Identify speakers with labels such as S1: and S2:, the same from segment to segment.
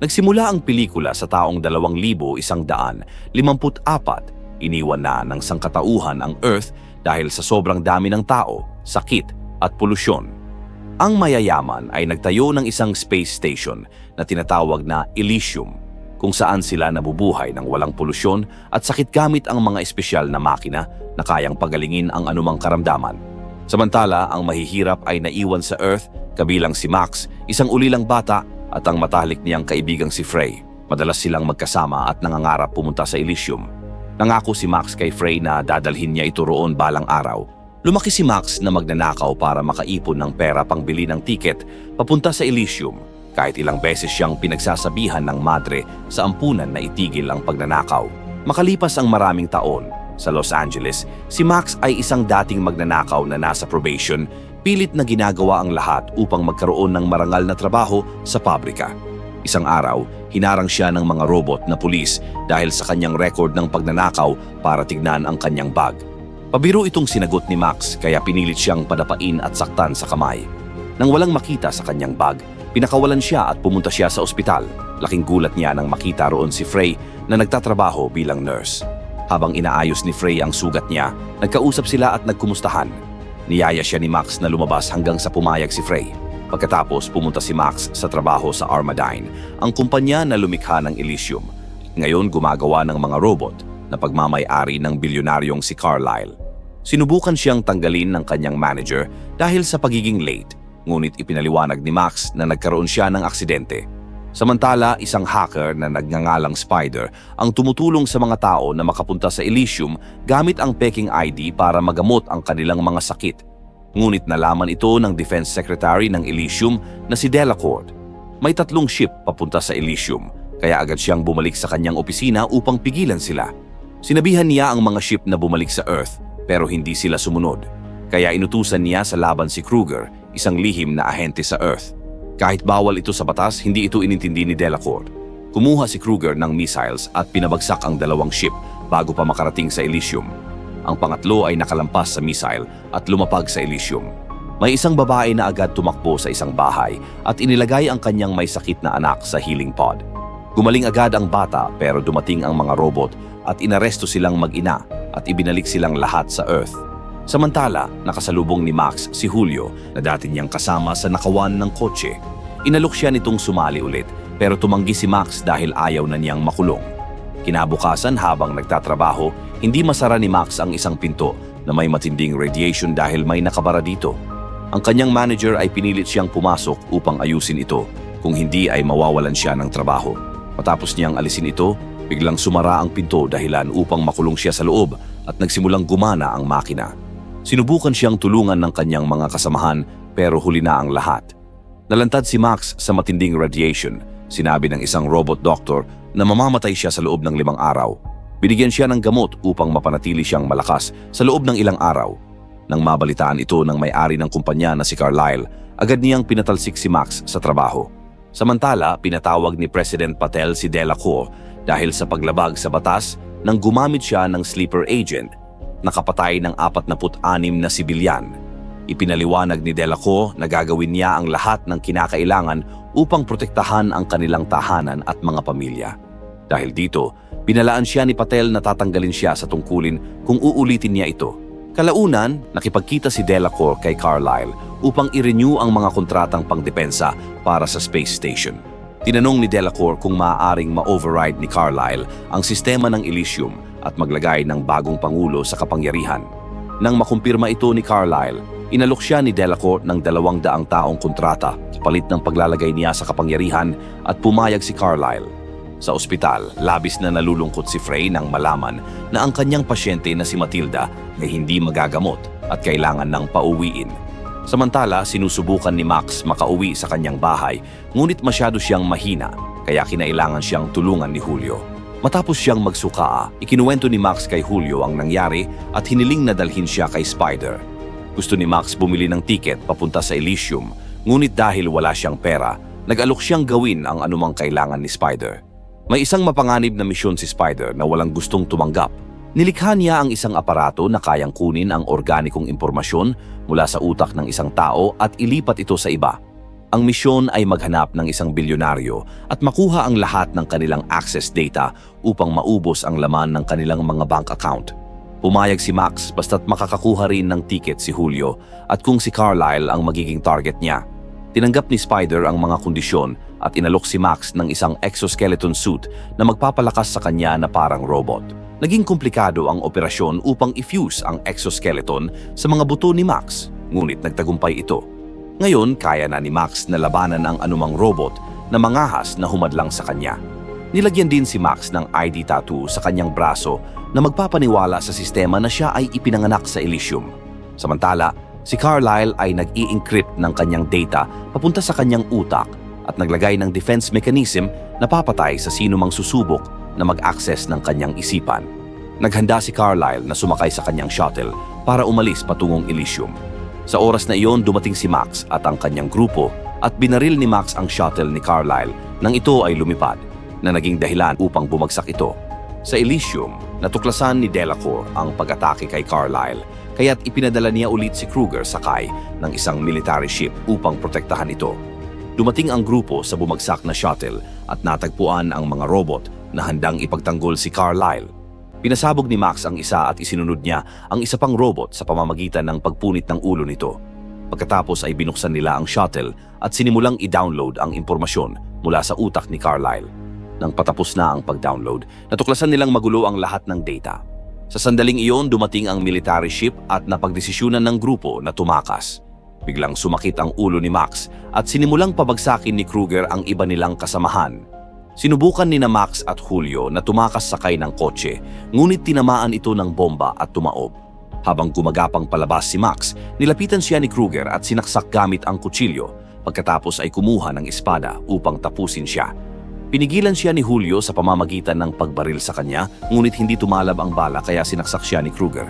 S1: Nagsimula ang pelikula sa taong 2,154, iniwan na ng sangkatauhan ang Earth dahil sa sobrang dami ng tao, sakit at polusyon. Ang mayayaman ay nagtayo ng isang space station na tinatawag na Elysium, kung saan sila nabubuhay ng walang polusyon at sakit gamit ang mga espesyal na makina na kayang pagalingin ang anumang karamdaman. Samantala, ang mahihirap ay naiwan sa Earth, kabilang si Max, isang ulilang bata at ang matalik niyang kaibigang si Frey. Madalas silang magkasama at nangangarap pumunta sa Elysium. Nangako si Max kay Frey na dadalhin niya ito roon balang araw. Lumaki si Max na magnanakaw para makaipon ng pera pangbili ng tiket papunta sa Elysium kahit ilang beses siyang pinagsasabihan ng madre sa ampunan na itigil ang pagnanakaw. Makalipas ang maraming taon, sa Los Angeles, si Max ay isang dating magnanakaw na nasa probation, pilit na ginagawa ang lahat upang magkaroon ng marangal na trabaho sa pabrika. Isang araw, hinarang siya ng mga robot na pulis dahil sa kanyang record ng pagnanakaw para tignan ang kanyang bag. Pabiro itong sinagot ni Max kaya pinilit siyang padapain at saktan sa kamay. Nang walang makita sa kanyang bag, pinakawalan siya at pumunta siya sa ospital. Laking gulat niya nang makita roon si Frey na nagtatrabaho bilang nurse. Habang inaayos ni Frey ang sugat niya, nagkausap sila at nagkumustahan. Niyaya siya ni Max na lumabas hanggang sa pumayag si Frey. Pagkatapos pumunta si Max sa trabaho sa Armadine, ang kumpanya na lumikha ng Elysium. Ngayon gumagawa ng mga robot na pagmamay-ari ng bilyonaryong si Carlyle. Sinubukan siyang tanggalin ng kanyang manager dahil sa pagiging late, ngunit ipinaliwanag ni Max na nagkaroon siya ng aksidente. Samantala, isang hacker na nagngangalang Spider ang tumutulong sa mga tao na makapunta sa Elysium gamit ang peking ID para magamot ang kanilang mga sakit. Ngunit nalaman ito ng Defense Secretary ng Elysium na si Delacourt. May tatlong ship papunta sa Elysium, kaya agad siyang bumalik sa kanyang opisina upang pigilan sila. Sinabihan niya ang mga ship na bumalik sa Earth pero hindi sila sumunod. Kaya inutusan niya sa laban si Kruger, isang lihim na ahente sa Earth. Kahit bawal ito sa batas, hindi ito inintindi ni Delacourt. Kumuha si Kruger ng missiles at pinabagsak ang dalawang ship bago pa makarating sa Elysium. Ang pangatlo ay nakalampas sa missile at lumapag sa Elysium. May isang babae na agad tumakbo sa isang bahay at inilagay ang kanyang may sakit na anak sa healing pod. Gumaling agad ang bata pero dumating ang mga robot at inaresto silang mag-ina at ibinalik silang lahat sa Earth. Samantala, nakasalubong ni Max si Julio na dati niyang kasama sa nakawan ng kotse. Inalok siya nitong sumali ulit pero tumanggi si Max dahil ayaw na niyang makulong. Kinabukasan habang nagtatrabaho, hindi masara ni Max ang isang pinto na may matinding radiation dahil may nakabara dito. Ang kanyang manager ay pinilit siyang pumasok upang ayusin ito, kung hindi ay mawawalan siya ng trabaho. Matapos niyang alisin ito, biglang sumara ang pinto dahilan upang makulong siya sa loob at nagsimulang gumana ang makina. Sinubukan siyang tulungan ng kanyang mga kasamahan pero huli na ang lahat. Nalantad si Max sa matinding radiation. Sinabi ng isang robot doctor na mamamatay siya sa loob ng limang araw. Binigyan siya ng gamot upang mapanatili siyang malakas sa loob ng ilang araw. Nang mabalitaan ito ng may-ari ng kumpanya na si Carlyle, agad niyang pinatalsik si Max sa trabaho. Samantala, pinatawag ni President Patel si Delacour dahil sa paglabag sa batas nang gumamit siya ng sleeper agent nakapatay ng 46 na sibilyan. Ipinaliwanag ni Delacour na gagawin niya ang lahat ng kinakailangan upang protektahan ang kanilang tahanan at mga pamilya. Dahil dito, pinalaan siya ni Patel na tatanggalin siya sa tungkulin kung uulitin niya ito. Kalaunan, nakipagkita si Delacour kay Carlyle upang i-renew ang mga kontratang pangdepensa para sa space station. Tinanong ni Delacour kung maaaring ma-override ni Carlyle ang sistema ng Elysium at maglagay ng bagong pangulo sa kapangyarihan. Nang makumpirma ito ni Carlyle, inalok siya ni Delacourt ng dalawang daang taong kontrata kapalit ng paglalagay niya sa kapangyarihan at pumayag si Carlyle. Sa ospital, labis na nalulungkot si Frey nang malaman na ang kanyang pasyente na si Matilda ay hindi magagamot at kailangan ng pauwiin. Samantala, sinusubukan ni Max makauwi sa kanyang bahay ngunit masyado siyang mahina kaya kinailangan siyang tulungan ni Julio. Matapos siyang magsuka, ikinuwento ni Max kay Julio ang nangyari at hiniling na dalhin siya kay Spider. Gusto ni Max bumili ng tiket papunta sa Elysium, ngunit dahil wala siyang pera, nag-alok siyang gawin ang anumang kailangan ni Spider. May isang mapanganib na misyon si Spider na walang gustong tumanggap. Nilikha niya ang isang aparato na kayang kunin ang organikong impormasyon mula sa utak ng isang tao at ilipat ito sa iba. Ang misyon ay maghanap ng isang bilyonaryo at makuha ang lahat ng kanilang access data upang maubos ang laman ng kanilang mga bank account. Pumayag si Max basta't makakakuha rin ng ticket si Julio at kung si Carlisle ang magiging target niya. Tinanggap ni Spider ang mga kondisyon at inalok si Max ng isang exoskeleton suit na magpapalakas sa kanya na parang robot. Naging komplikado ang operasyon upang i-fuse ang exoskeleton sa mga buto ni Max, ngunit nagtagumpay ito. Ngayon, kaya na ni Max na labanan ang anumang robot na mangahas na humadlang sa kanya. Nilagyan din si Max ng ID tattoo sa kanyang braso na magpapaniwala sa sistema na siya ay ipinanganak sa Elysium. Samantala, si Carlisle ay nag-i-encrypt ng kanyang data papunta sa kanyang utak at naglagay ng defense mechanism na papatay sa sino mang susubok na mag-access ng kanyang isipan. Naghanda si Carlisle na sumakay sa kanyang shuttle para umalis patungong Elysium. Sa oras na iyon, dumating si Max at ang kanyang grupo at binaril ni Max ang shuttle ni Carlisle nang ito ay lumipad na naging dahilan upang bumagsak ito. Sa Elysium, natuklasan ni Delacour ang pag-atake kay Carlisle kaya't ipinadala niya ulit si Kruger sakay ng isang military ship upang protektahan ito. Dumating ang grupo sa bumagsak na shuttle at natagpuan ang mga robot na handang ipagtanggol si Carlisle. Pinasabog ni Max ang isa at isinunod niya ang isa pang robot sa pamamagitan ng pagpunit ng ulo nito. Pagkatapos ay binuksan nila ang shuttle at sinimulang i-download ang impormasyon mula sa utak ni Carlisle. Nang patapos na ang pag-download, natuklasan nilang magulo ang lahat ng data. Sa sandaling iyon, dumating ang military ship at napagdesisyonan ng grupo na tumakas. Biglang sumakit ang ulo ni Max at sinimulang pabagsakin ni Kruger ang iba nilang kasamahan. Sinubukan ni na Max at Julio na tumakas sakay ng kotse, ngunit tinamaan ito ng bomba at tumaob. Habang gumagapang palabas si Max, nilapitan siya ni Kruger at sinaksak gamit ang kutsilyo, pagkatapos ay kumuha ng espada upang tapusin siya. Pinigilan siya ni Julio sa pamamagitan ng pagbaril sa kanya, ngunit hindi tumalab ang bala kaya sinaksak siya ni Kruger.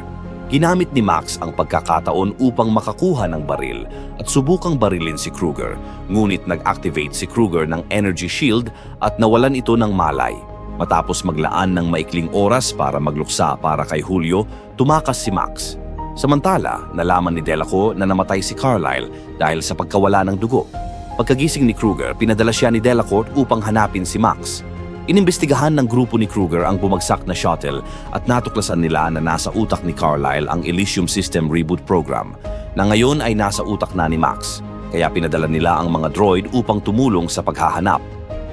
S1: Ginamit ni Max ang pagkakataon upang makakuha ng baril at subukang barilin si Kruger, ngunit nag-activate si Kruger ng energy shield at nawalan ito ng malay. Matapos maglaan ng maikling oras para magluksa para kay Julio, tumakas si Max. Samantala, nalaman ni Delacour na namatay si Carlisle dahil sa pagkawala ng dugo. Pagkagising ni Kruger, pinadala siya ni Delacour upang hanapin si Max. Inimbestigahan ng grupo ni Kruger ang bumagsak na shuttle at natuklasan nila na nasa utak ni Carlisle ang Elysium System Reboot Program na ngayon ay nasa utak na ni Max. Kaya pinadala nila ang mga droid upang tumulong sa paghahanap.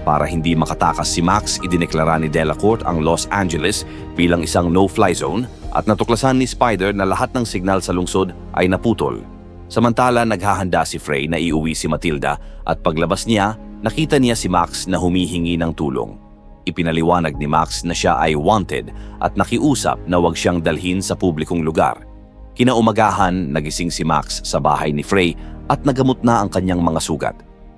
S1: Para hindi makatakas si Max, idineklara ni Delacourt ang Los Angeles bilang isang no-fly zone at natuklasan ni Spider na lahat ng signal sa lungsod ay naputol. Samantala, naghahanda si Frey na iuwi si Matilda at paglabas niya, nakita niya si Max na humihingi ng tulong. Ipinaliwanag ni Max na siya ay wanted at nakiusap na huwag siyang dalhin sa publikong lugar. Kinaumagahan, nagising si Max sa bahay ni Frey at nagamot na ang kanyang mga sugat.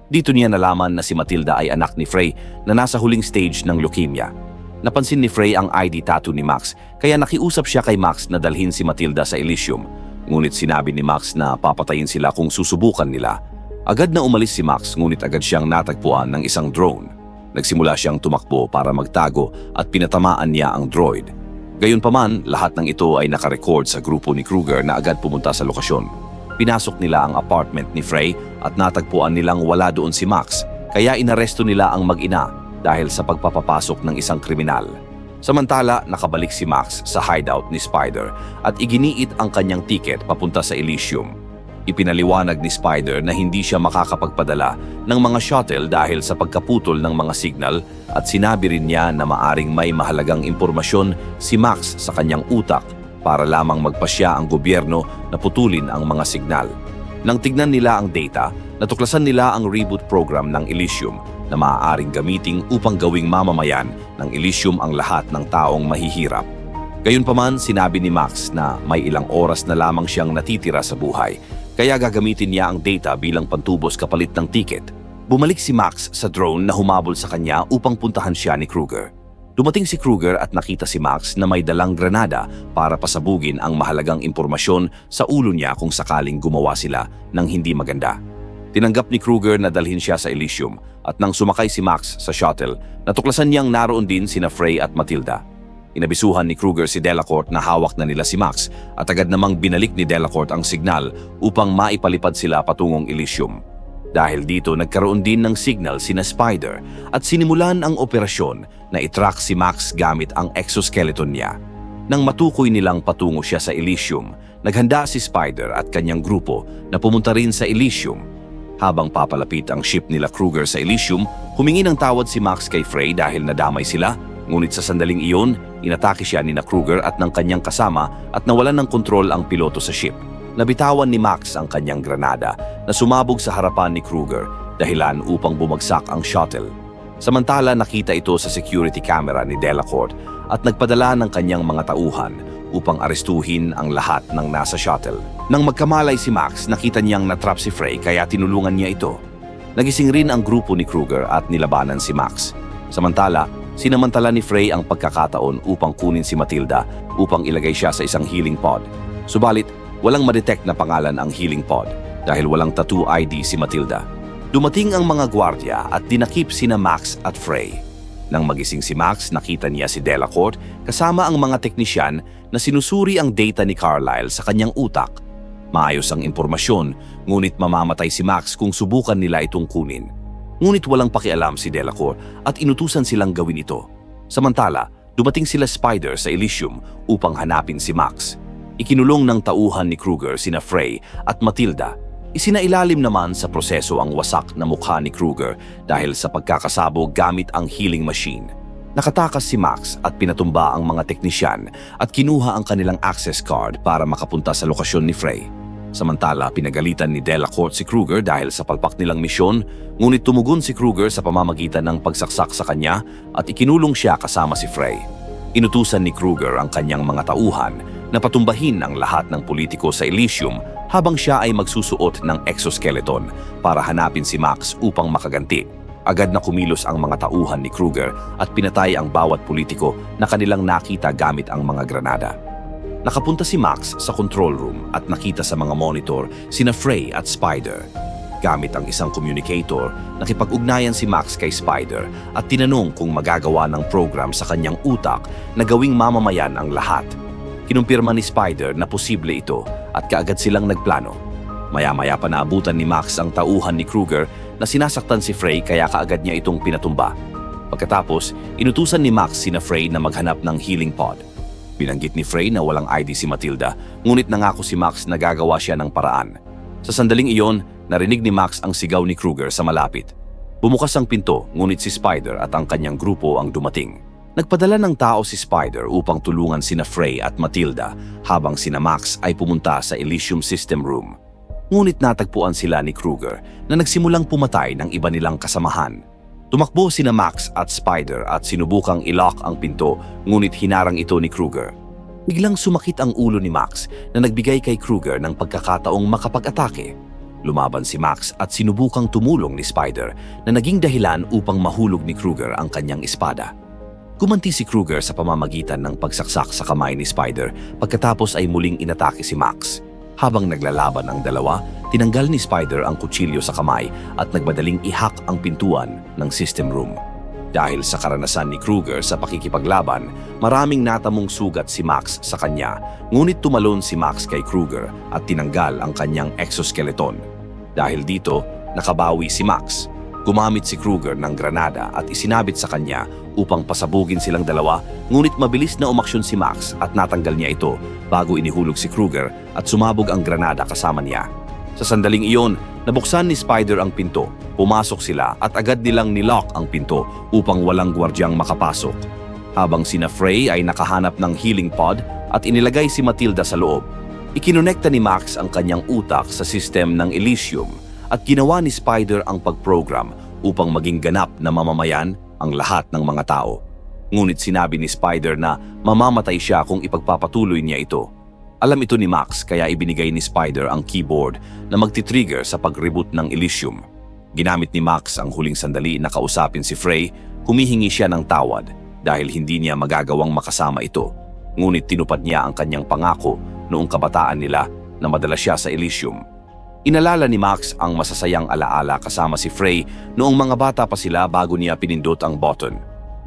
S1: Dito niya nalaman na si Matilda ay anak ni Frey na nasa huling stage ng leukemia. Napansin ni Frey ang ID tattoo ni Max kaya nakiusap siya kay Max na dalhin si Matilda sa Elysium. Ngunit sinabi ni Max na papatayin sila kung susubukan nila. Agad na umalis si Max ngunit agad siyang natagpuan ng isang drone. Nagsimula siyang tumakbo para magtago at pinatamaan niya ang droid. Gayunpaman, lahat ng ito ay nakarecord sa grupo ni Kruger na agad pumunta sa lokasyon. Pinasok nila ang apartment ni Frey at natagpuan nilang wala doon si Max, kaya inaresto nila ang mag-ina dahil sa pagpapapasok ng isang kriminal. Samantala, nakabalik si Max sa hideout ni Spider at iginiit ang kanyang ticket papunta sa Elysium. Ipinaliwanag ni Spider na hindi siya makakapagpadala ng mga shuttle dahil sa pagkaputol ng mga signal at sinabi rin niya na maaring may mahalagang impormasyon si Max sa kanyang utak para lamang magpasya ang gobyerno na putulin ang mga signal. Nang tignan nila ang data, natuklasan nila ang reboot program ng Elysium na maaaring gamitin upang gawing mamamayan ng Elysium ang lahat ng taong mahihirap. Gayunpaman, sinabi ni Max na may ilang oras na lamang siyang natitira sa buhay kaya gagamitin niya ang data bilang pantubos kapalit ng ticket. Bumalik si Max sa drone na humabol sa kanya upang puntahan siya ni Kruger. Dumating si Kruger at nakita si Max na may dalang granada para pasabugin ang mahalagang impormasyon sa ulo niya kung sakaling gumawa sila ng hindi maganda. Tinanggap ni Kruger na dalhin siya sa Elysium at nang sumakay si Max sa shuttle, natuklasan niyang naroon din sina Frey at Matilda. Inabisuhan ni Kruger si Delacourt na hawak na nila si Max at agad namang binalik ni Delacourt ang signal upang maipalipad sila patungong Elysium. Dahil dito nagkaroon din ng signal sina Spider at sinimulan ang operasyon na itrack si Max gamit ang exoskeleton niya. Nang matukoy nilang patungo siya sa Elysium, naghanda si Spider at kanyang grupo na pumunta rin sa Elysium. Habang papalapit ang ship nila Kruger sa Elysium, humingi ng tawad si Max kay Frey dahil nadamay sila, ngunit sa sandaling iyon, inatake siya ni na Kruger at ng kanyang kasama at nawalan ng kontrol ang piloto sa ship. Nabitawan ni Max ang kanyang granada na sumabog sa harapan ni Kruger dahilan upang bumagsak ang shuttle. Samantala nakita ito sa security camera ni Delacourt at nagpadala ng kanyang mga tauhan upang arestuhin ang lahat ng nasa shuttle. Nang magkamalay si Max, nakita niyang natrap si Frey kaya tinulungan niya ito. Nagising rin ang grupo ni Kruger at nilabanan si Max. Samantala, sinamantala ni Frey ang pagkakataon upang kunin si Matilda upang ilagay siya sa isang healing pod. Subalit, walang madetect na pangalan ang healing pod dahil walang tattoo ID si Matilda. Dumating ang mga gwardya at dinakip sina Max at Frey. Nang magising si Max, nakita niya si Delacourt kasama ang mga teknisyan na sinusuri ang data ni Carlyle sa kanyang utak. Maayos ang impormasyon, ngunit mamamatay si Max kung subukan nila itong kunin. Ngunit walang pakialam si Delacour at inutusan silang gawin ito. Samantala, dumating sila Spider sa Elysium upang hanapin si Max. Ikinulong ng tauhan ni Kruger sina Frey at Matilda. Isinailalim naman sa proseso ang wasak na mukha ni Kruger dahil sa pagkakasabog gamit ang healing machine. Nakatakas si Max at pinatumba ang mga teknisyan at kinuha ang kanilang access card para makapunta sa lokasyon ni Frey. Samantala, pinagalitan ni Delacourt si Kruger dahil sa palpak nilang misyon, ngunit tumugon si Kruger sa pamamagitan ng pagsaksak sa kanya at ikinulong siya kasama si Frey. Inutusan ni Kruger ang kanyang mga tauhan na patumbahin ang lahat ng politiko sa Elysium habang siya ay magsusuot ng exoskeleton para hanapin si Max upang makaganti. Agad na kumilos ang mga tauhan ni Kruger at pinatay ang bawat politiko na kanilang nakita gamit ang mga granada. Nakapunta si Max sa control room at nakita sa mga monitor sina Frey at Spider. Gamit ang isang communicator, nakipag-ugnayan si Max kay Spider at tinanong kung magagawa ng program sa kanyang utak na gawing mamamayan ang lahat. Kinumpirma ni Spider na posible ito at kaagad silang nagplano. Maya-maya pa naabutan ni Max ang tauhan ni Kruger na sinasaktan si Frey kaya kaagad niya itong pinatumba. Pagkatapos, inutusan ni Max sina Frey na maghanap ng healing pod. Binanggit ni Frey na walang ID si Matilda, ngunit nangako si Max na gagawa siya ng paraan. Sa sandaling iyon, narinig ni Max ang sigaw ni Kruger sa malapit. Bumukas ang pinto, ngunit si Spider at ang kanyang grupo ang dumating. Nagpadala ng tao si Spider upang tulungan sina Frey at Matilda habang sina Max ay pumunta sa Elysium System Room. Ngunit natagpuan sila ni Kruger na nagsimulang pumatay ng iba nilang kasamahan. Tumakbo sina Max at Spider at sinubukang ilock ang pinto ngunit hinarang ito ni Kruger. Biglang sumakit ang ulo ni Max na nagbigay kay Kruger ng pagkakataong makapag-atake. Lumaban si Max at sinubukang tumulong ni Spider na naging dahilan upang mahulog ni Kruger ang kanyang espada. Gumanti si Kruger sa pamamagitan ng pagsaksak sa kamay ni Spider pagkatapos ay muling inatake si Max. Habang naglalaban ang dalawa, tinanggal ni Spider ang kutsilyo sa kamay at nagmadaling ihak ang pintuan ng system room. Dahil sa karanasan ni Kruger sa pakikipaglaban, maraming natamong sugat si Max sa kanya, ngunit tumalon si Max kay Kruger at tinanggal ang kanyang exoskeleton. Dahil dito, nakabawi si Max. Gumamit si Kruger ng granada at isinabit sa kanya upang pasabugin silang dalawa, ngunit mabilis na umaksyon si Max at natanggal niya ito bago inihulog si Kruger at sumabog ang granada kasama niya. Sa sandaling iyon, nabuksan ni Spider ang pinto, pumasok sila at agad nilang nilock ang pinto upang walang gwardyang makapasok. Habang sina Frey ay nakahanap ng healing pod at inilagay si Matilda sa loob, ikinonekta ni Max ang kanyang utak sa sistem ng Elysium at ginawa ni Spider ang pag-program upang maging ganap na mamamayan ang lahat ng mga tao. Ngunit sinabi ni Spider na mamamatay siya kung ipagpapatuloy niya ito. Alam ito ni Max kaya ibinigay ni Spider ang keyboard na magti-trigger sa pag-reboot ng Elysium. Ginamit ni Max ang huling sandali na kausapin si Frey, humihingi siya ng tawad dahil hindi niya magagawang makasama ito. Ngunit tinupad niya ang kanyang pangako noong kabataan nila na madala siya sa Elysium. Inalala ni Max ang masasayang alaala kasama si Frey noong mga bata pa sila bago niya pinindot ang button.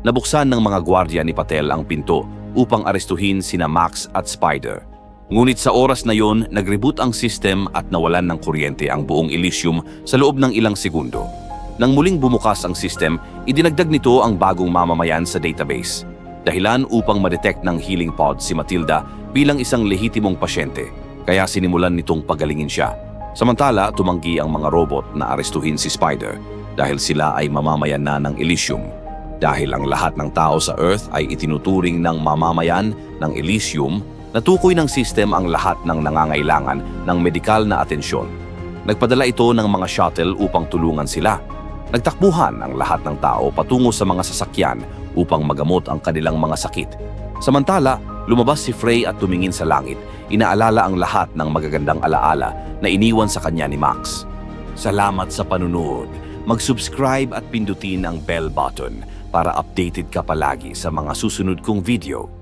S1: Nabuksan ng mga gwardiya ni Patel ang pinto upang arestuhin sina Max at Spider. Ngunit sa oras na yon, nag-reboot ang system at nawalan ng kuryente ang buong Elysium sa loob ng ilang segundo. Nang muling bumukas ang system, idinagdag nito ang bagong mamamayan sa database. Dahilan upang ma-detect ng healing pod si Matilda bilang isang lehitimong pasyente, kaya sinimulan nitong pagalingin siya. Samantala, tumanggi ang mga robot na arestuhin si Spider dahil sila ay mamamayan na ng Elysium. Dahil ang lahat ng tao sa Earth ay itinuturing ng mamamayan ng Elysium, natukoy ng system ang lahat ng nangangailangan ng medikal na atensyon. Nagpadala ito ng mga shuttle upang tulungan sila. Nagtakbuhan ang lahat ng tao patungo sa mga sasakyan upang magamot ang kanilang mga sakit. Samantala, lumabas si Frey at tumingin sa langit, inaalala ang lahat ng magagandang alaala na iniwan sa kanya ni Max. Salamat sa panunood. Mag-subscribe at pindutin ang bell button para updated ka palagi sa mga susunod kong video.